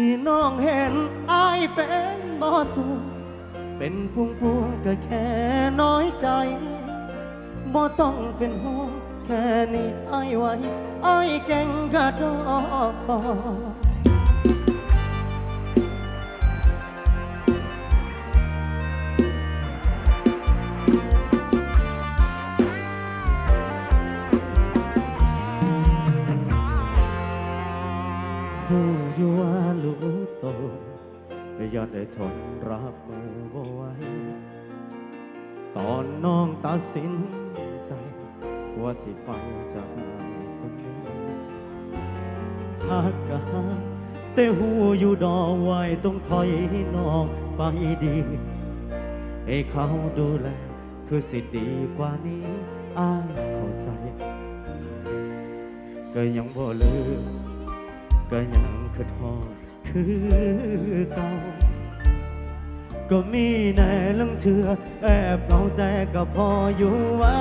ที่น้องเห็นอายเป็นบ่สูงเป็นพวงพวงๆก็แค่น้อยใจบ่ต้องเป็นห่วงแค่นี้อายไว้อายเก่งกระดอก สินใจ ว่าสิไปจากอายคนนี้หากกะหาแต่หูอยู่ดอไว้ต้องถอยนองไปดี ให้เขาดูแล คือสิดีกว่านี้อ้ายเข้าใจ ก็ยังบ่ลืมก็ยังคือทอดคือเก่า ก็มีแน่ลังเชื่อแอบเอาแต่ก็พออยู่ไว้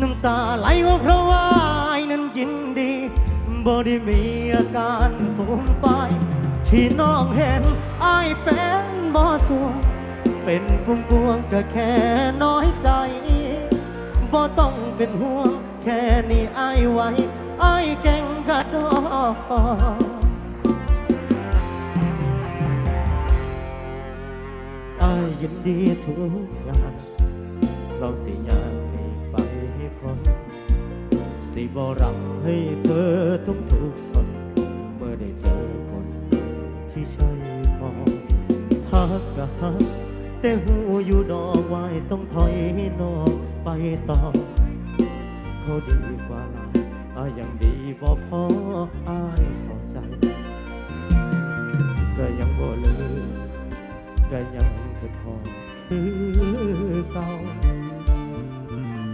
น้ำตาไหลก็เพราะว่าไอ้นั้นยินดีบ่ได้มีอาการฟูมไป ที่น้องเห็นไอ้เป็นบ่สวยเป็นพวงพวงๆก็แค่น้อยใจบ่ต้องเป็นห่วง ค่นี้ไอ้ายไวไอ้ายเก่งกระดอกไอ้ายยินดีทุกอย่างเราสิยากหนีไปให้พ้นสิบ่รับให้เธอต้องทุกข์ทน เมื่อได้เจอคนที่ใช่พอหักกะหักแต่หูอยู่ดอกไว้ต้องถอยนอกไปต่อ เขาดีกว่าเราอายังดีบ่พออายเข้าใจ ก็ยังบ่ลืมก็ยังคือทองคือเก่า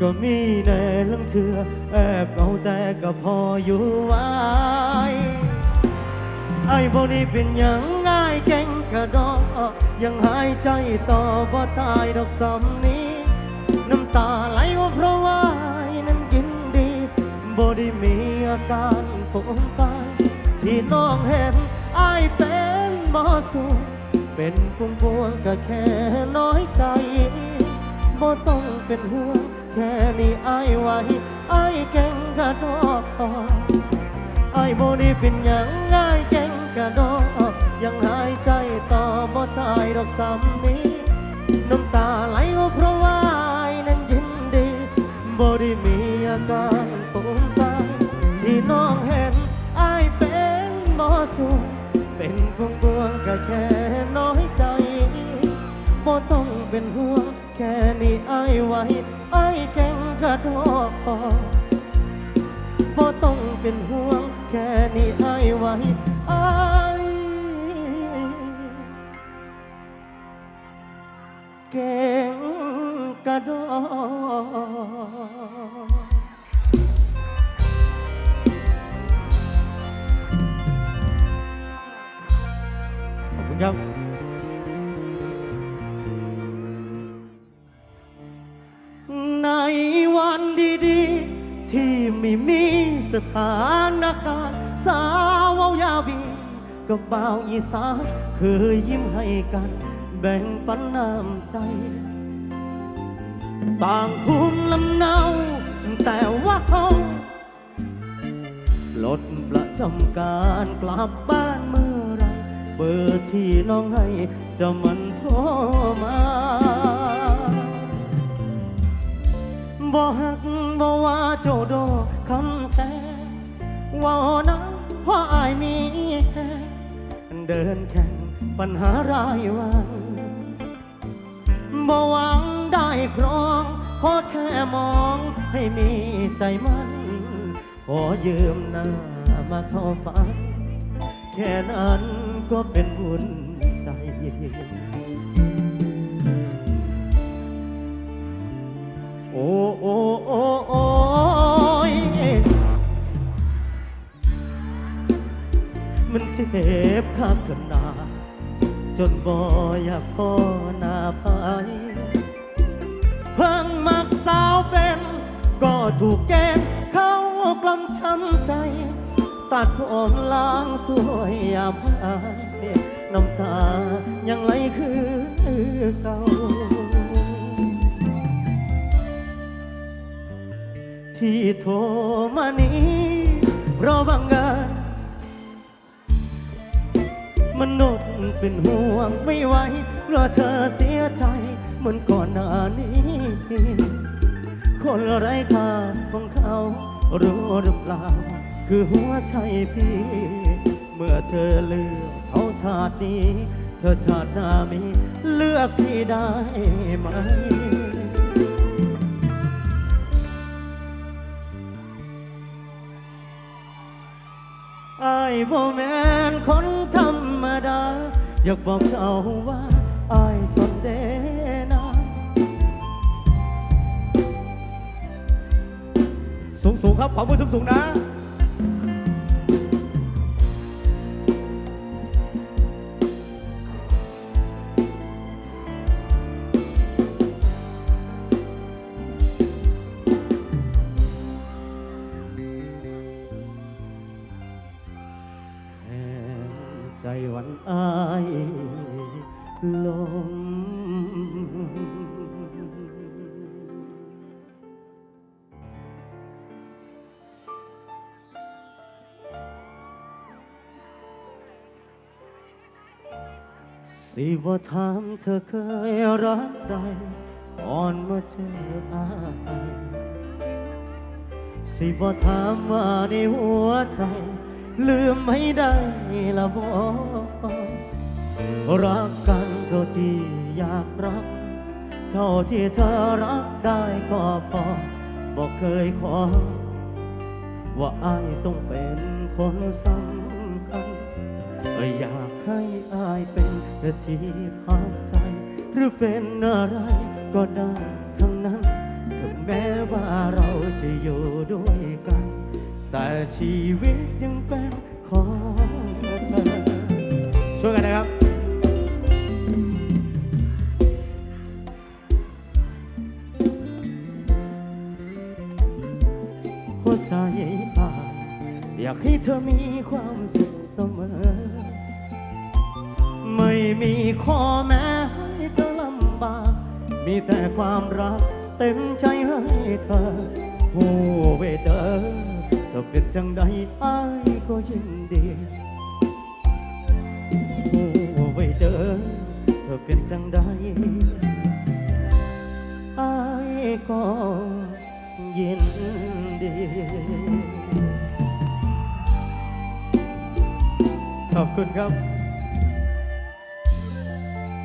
ก็มีแน่ลังเชื่อแอบเอาแต่ก็พออยู่ไว้ไอ้บ่ได้เป็นหยังง่ายเก่งกระดอกยังหายใจต่อบ่ตายดอกสำนี้ น้ำตาไหลว่าเพราะว่า บ่ได้มีอาการผมไปที่น้องเห็นไอ้ายเป็นบ่สูงเป็นพวงพวงก็แค่น้อยใจบ่ต้องเป็นห่วงแค่นี้ไอ้ายไหวไอ้ายเก่งกระดอกไอ้ายบ่ได้เป็นหยังง่ายเก่งกระดอกยังหายใจต่อบ่ตายดอกซ้ำนี้น้ำตาไหลเพราะว่าไอ้ายนั้นยินดีบ่ได้มีอาการ ปนไปที่น้องเห็นไอ้ายเป็นบ่สูงเป็นพวงพวงก็แค่น้อยใจบ่ต้องเป็นห่วงแค่นี้ไอ้ายไวไอ้ายแข็งกระดอกบ่ต้องเป็นห่วงแค่นี้ไอ้ไว้ คุณครับ ในวันดีๆ ที่ไม่มีสถานการณ์ สาวเว้ายาวีกับบ่าวอีสานเคยยิ้มให้กัน แบ่งปันน้ำใจ ต่างภูมิลำเนา แต่ว่าเขาลดประจำการกลับบ้าน เบอร์ที่น้องให้จะมันโทรมาบ่ฮักบ่ว่าโจโดคำแต่ว่านะเพราะอายมีแค่เดินแข่งปัญหารายวันบ่หวังได้ครองขอแค่มองให้มีใจมันขอยืมหน้ามาเข้าฝันแค่นั้น ก็เป็นบุญใจ โอ้โอ้โอ้โอ้ยมันเจ็บข้างขนาดจนบ่อยากพอหน้าไปเพิ่งมักสาวเป็น ก็ถูกแกณฑ์เข้ากลำช้ำใจ ตัดผมล้าง เก่า ที่โทรมานี้เพราะบางงานมนุษย์เป็นห่วงไม่ไหวเพราะเธอเสียใจเหมือนก่อนหน้านี้ คนไร้ค่าของเขารู้หรือเปล่า คือหัวใจพี่ เมื่อเธอเลือกเขาชาตินี้ ธอชาติหน้ามีเลือกพี่ได้ไหม ไอายบ่แมนคนธรรมดา อยากบอกเจ้าว่าไอายชนเดนาสูงสูงครับ ขอมือสูงสูงนะ ใจวันอายลมสิว่าถามเธอเคยรักใครก่อนมาเจออายสิบ่าถามว่าในหัวใจ ลืมไม่ได้ละบ่รักกันเท่าที่อยากรัก เท่าที่เธอรักได้ก็พอบอกเคยขอ ว่าอายต้องเป็นคนสำคัญอยากให้อายเป็นที่พักใจ หรือเป็นอะไรก็ได้ทั้งนั้น ถึงแม้ว่าเราจะอยู่ด้วยกัน แต่ชีวิตยังเป็นของเธอช่วยกันนะครับหัวใจอ่านอยากให้เธอมีความสุขเสมอ ไม่มีข้อแม้ให้เธอลำบาก มีแต่ความรักเต็มใจให้เธอโอ้เวเดอ เป็นจังใดอ้ายก็ยินดีโอ้เวเดอเธอเป็นจังใดอ้ายก็ยินดีขอบคุณครับ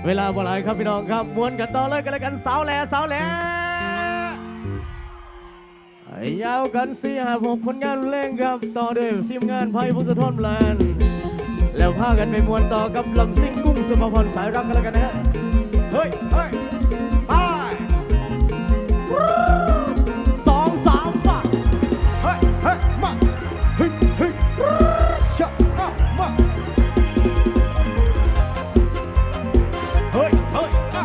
เวลาบ่หลายครับพี่น้องครับ มวนกันต่อเลยกันเลยกันสาวแหล่สาวแหล่ ยาวกันสี่ห้าหกผลงานเพลงครับ ต่อด้วยทีมงานไพ่พุทธทนแลนด์แล้วพากันไปมวนต่อกับลำซิ่งกุ้งสุภพรสายรักกันแล้วกันนะฮะ เฮ้ยเฮ้ยไปสองสามมาเฮ้ยเฮ้ยมาเฮ้ยเฮ้ยชะอะมาเฮ้ยเฮ้ยอะ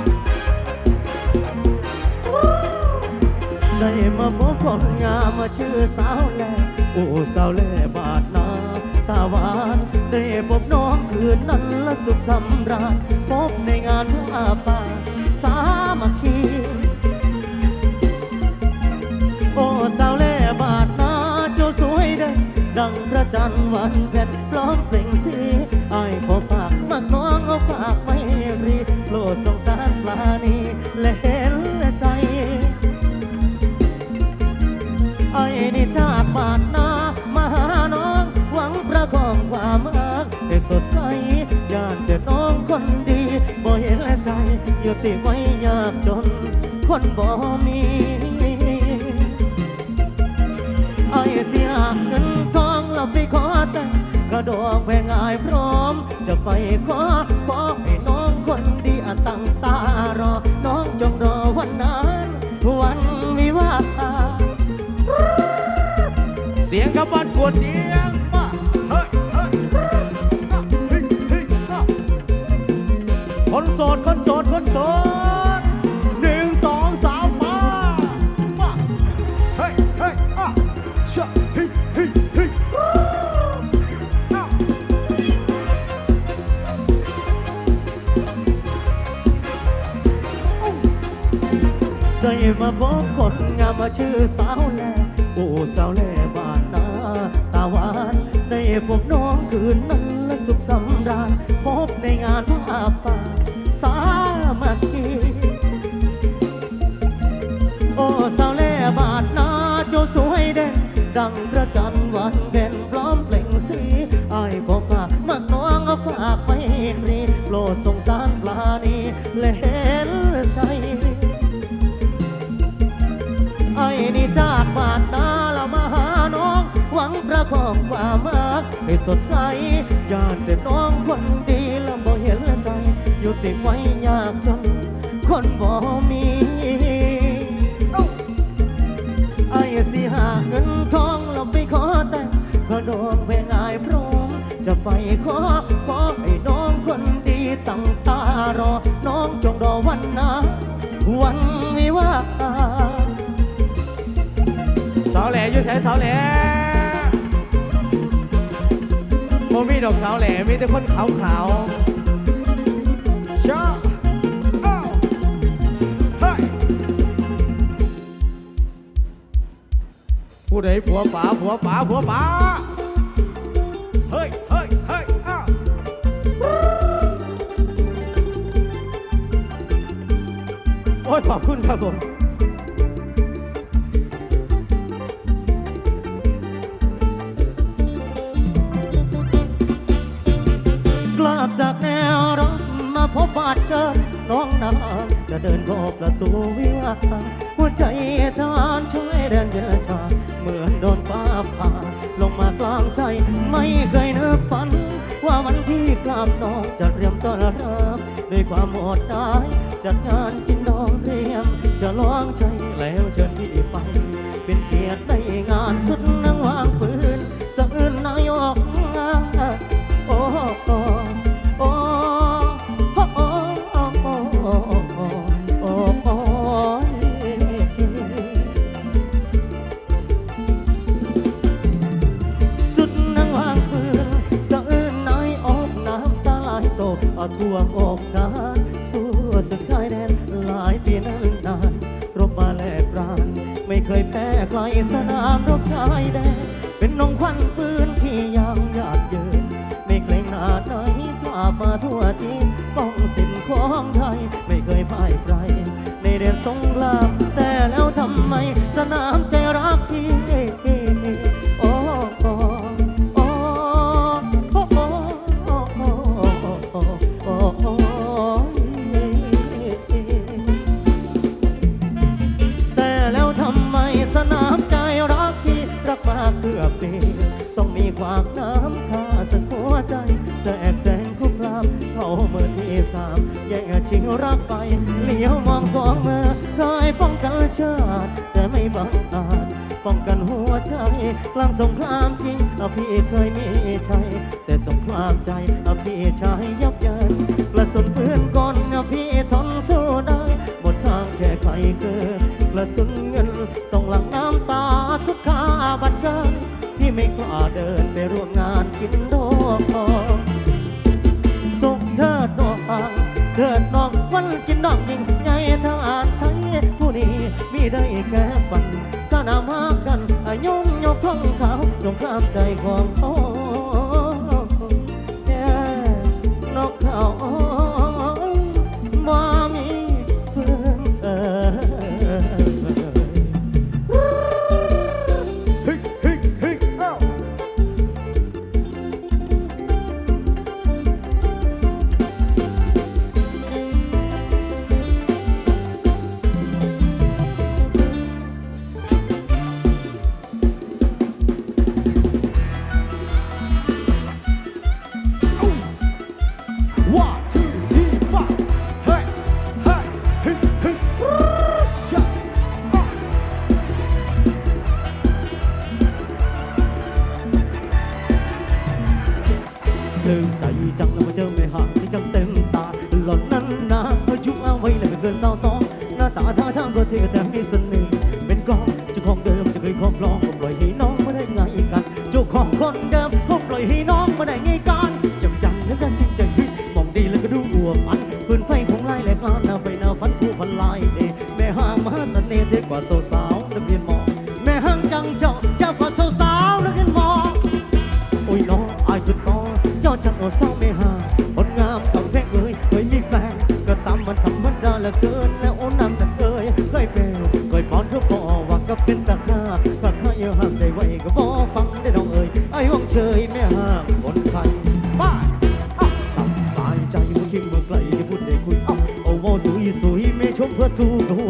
ได้มาพบ คนงามชื่อสาวแลโอ้สาวแลบาดนาตาหวานได้พบน้องคืนนั้นละสุขสำราญพบในงานผ้าป่าสามัคคีโอ้สาวแล่บาดนาเจ้าสวยเด้อดังพระจันทร์วันเพ็ญพร้อมเปล่งสีไอ้ายขอฝากมักน้องเอาฝากไม่รีโปรดส ติไว้ยากจน คนบ่มีไอ้เสียเงินทองเราไปขอแต่งกระดอกแพงอายพร้อม จะไปขอขอให้น้องคนดีอตั้งตารอ น้องจงรอวันนั้น วันวิวาเสียงกับบ้านปวดเสียงมาเฮ้ยเฮ้ยคนโสดคน หนึ่งสองสามมามห้ยเฮ้อะชะฮิฮิฮิอะใจมาบอกคนงามมาชื่อสาวแล่โอ้สาวแล่บ้านนาตาหวานได้วบน้องคืนนั้นและสุขสำราญพบในงานภาพ หวังประคองความรักให้สดใสอยากแต่น้องคนดีแล้วบ่เห็นใจ อยู่ติดไว้ยากจน คนบ่มีไอ้สิหาเงินทองเราไปขอแต่งก็โดนเวงายพร้อมจะไปขอขอให้น้องคนดีตั้งตารอ น้องจงรอวันนะวันวิวาสาวแหล่อยู่แสนสาวแหล่ โมมีดอกสาวแหล่มีแต่คนขาวขาวๆชอบอ้าวเฮ้ยผู้ใดผัวป๋าผัวป๋าผัวป๋าเฮ้ยเฮ้ยเฮ้ยอ้าวโอ้ยขอบคุณครับผม ท่วงอกการสู้ศึกชายแดนหลายปีนั้นนานรบมาแลกราณไม่เคยแพ้ใครสนามรบชายแดน เป็นน้องควันปืนที่ยังยากยืนไม่เกรงหนาไหนปรามาทั่วทีป้องสินของไทย ไม่เคยพ่ายใครในเรียนสงครามแต่แล้วทำไมสนามามน้ำค่าสักหัวใจแสกแสงคุกคามเข้าเมื่อที่สามแย่งชิงรักไปเลี้ยวมองสองมือเคยป้องกันชาติ แต่ไม่บังอาจป้องกันหัวใจกลางสงครามจริงเอาพี่เคยมีชัยแต่สงครามใจเอาพี่ชายยับเยินกระสุนปืนก่อนเอาพี่ทนสู้ได้หมดทางแค่ไขเกินกระสุนเงินต้องหลั่งน้ำตาสุขาบันเชิญที่ ไม่กล้าเดินไปร่วมงานกินดอกสุขเธอดอกฟังเกิดน้องวันกินดอกยิ่งใหญ่ทางอ่านไทยผู้นี้มีได้แค่ฝันสนามากกันอายุยกท้องเขาวสงครามใจของโอ take it down. สุยสุยไม่ชมพระทูทู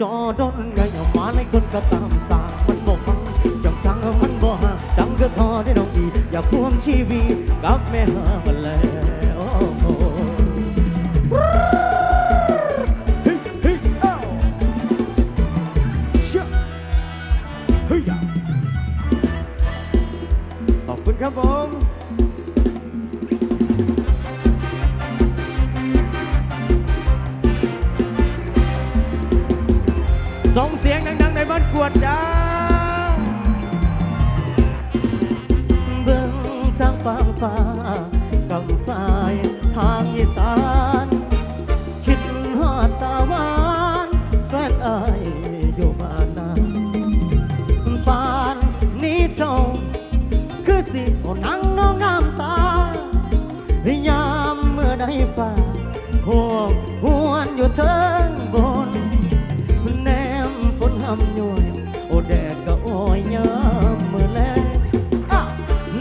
จอดนไงเอามาในคนก็ตามสั่งมันบ่ฟังจังสั่งมันบ่ฮะจังก็ทอได้น้องดี อย่าพ่วงชีวีกับแม่หามันแล้วขอครับผม ส่งเสียงดังๆในบ้านขวดดาเบิ้งทางฟ้าฟ้ากับฝ่ายทางอีสาน คิดหอดตาหวานแฟนไอายอยู่บ้านนาปานนี้เจ้า คือสิเอนั่งน้องน้ำตายามเมื่อใดฟ้าห่วงหวนอยู่เธอาย้อยโอแดดก็อ้อยยามมือแล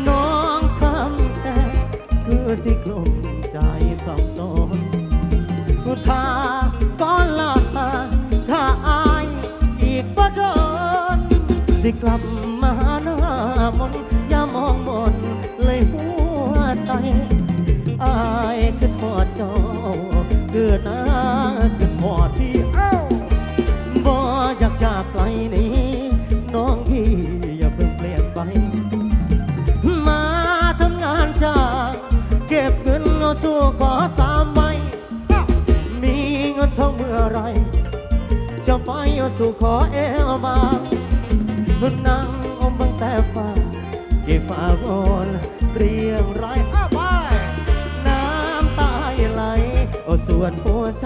น้องคำแต่คือสิกลมใจสับสนถ้าก่อนลาถ้าอายอีกบ่โดนสิกลับ สู้ขอสามใบมีเงินเท่าเมื่อไร จะไปสู้ขอเอวบางมันนั่งอมบังแต่ฟ้าเก็บฟ้าร้อนเรียงรายไปน้ำตาไหลส่วนหัวใจ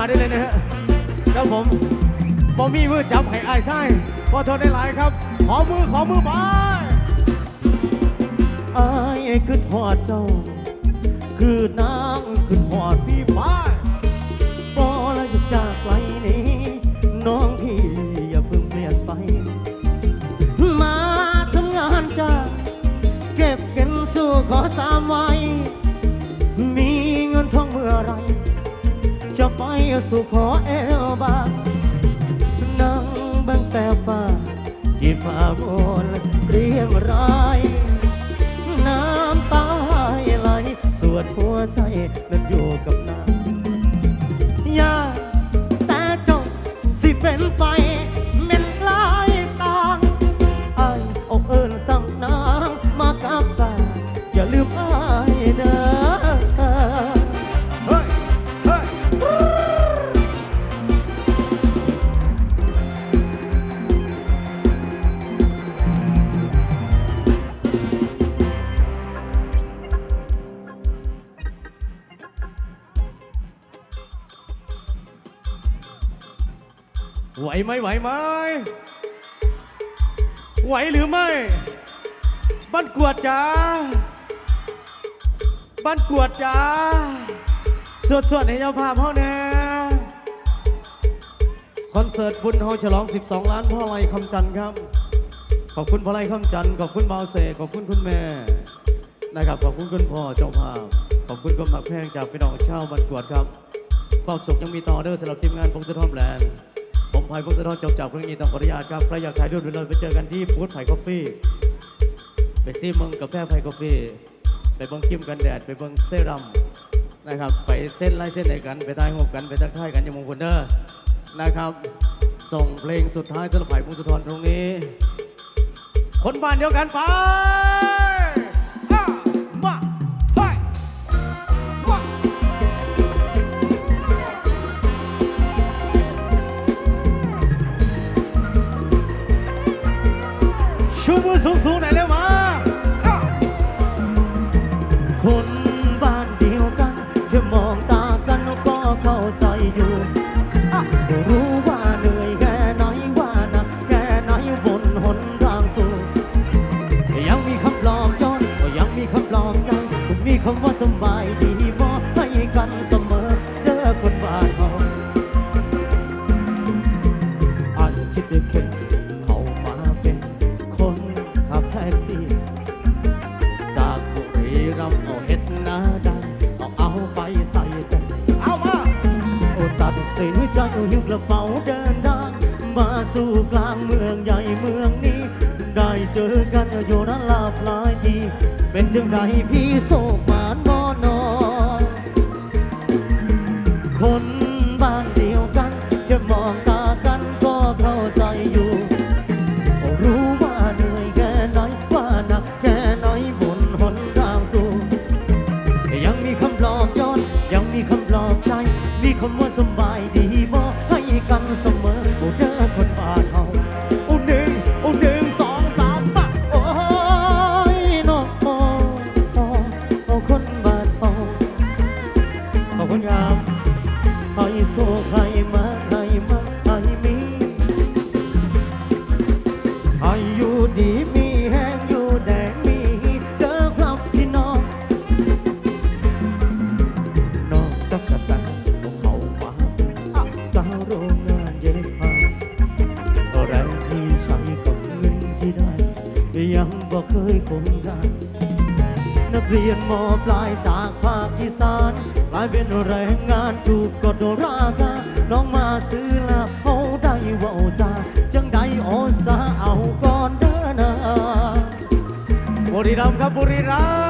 มาได้เลยนะฮะครับผมบอมี่มือจับให้อายไส้ขอทนได้หลายครับ ขอมือขอมือไปอายคือทอดเจ้า คือน้ำคือ สุขอแอวบางนั่งบังแต่ฝ้าที่ฝ่าโอนเรียงรายน้ำตาไหลสวดหัวใจนั้นอยู่กับน้ำยาแต่จงสิเป็นไฟเม็นลายต่างไอ้อกเอิญสั่งนางมากับตาอย่าลืมอา ไหวไหมไหวไหมไหวหรือไม่บ้านกวดจ้าบ้านกวดจ้าสวดสวดให้เจ้าภาพเฮาแน่คอนเสิร์ตบุญเฮาฉลอง 12 ล้านพ่อไรคำจันทร์ครับ ขอบคุณพ่อไรคำจันทร์ขอบคุณบาวเสกขอบคุณคุณแม่นะครับขอบคุณคุณพ่อเจ้าภาพขอบคุณกรมหักแพงจากพี่น้องชาวบันกวดครับความสุขยังมีต่อเด้อสำหรับทีมงานพงศธรแบรนด์ ผมไผ่พงศธรจบจากเรื่องนี้ต้องขออนุญาตครับใครอยากถ่ายรูปด้วยเราไปเจอกันที่ฟูดไผ่คอฟฟี่ไปซีเมืองกับแพร่ไผ่คอฟฟี่ไปเบิ้งคิมกันแดดไปเบิ้งเซรั่มนะครับไปเส้นไล่เส้นไหนกันไปทายหกกันไปทักทายกันอยางมงคลเด้อนะครับ ส่งเพลงสุดท้ายสำหรับไผ่พงศธรตรงนี้ คนบ้านเดียวกันไป สูงสูงๆหน่อยเร็ว เคยคงกันนักเรียนมปลายจากภาคอีสานกลายเป็นแรงงานถูกกดราคาน้องมาซื้อลาเอาได้เว่าจาจังได้โอสาเอาก่อนเด้อนะบุรีรัมย์ครับบุรีรัมย์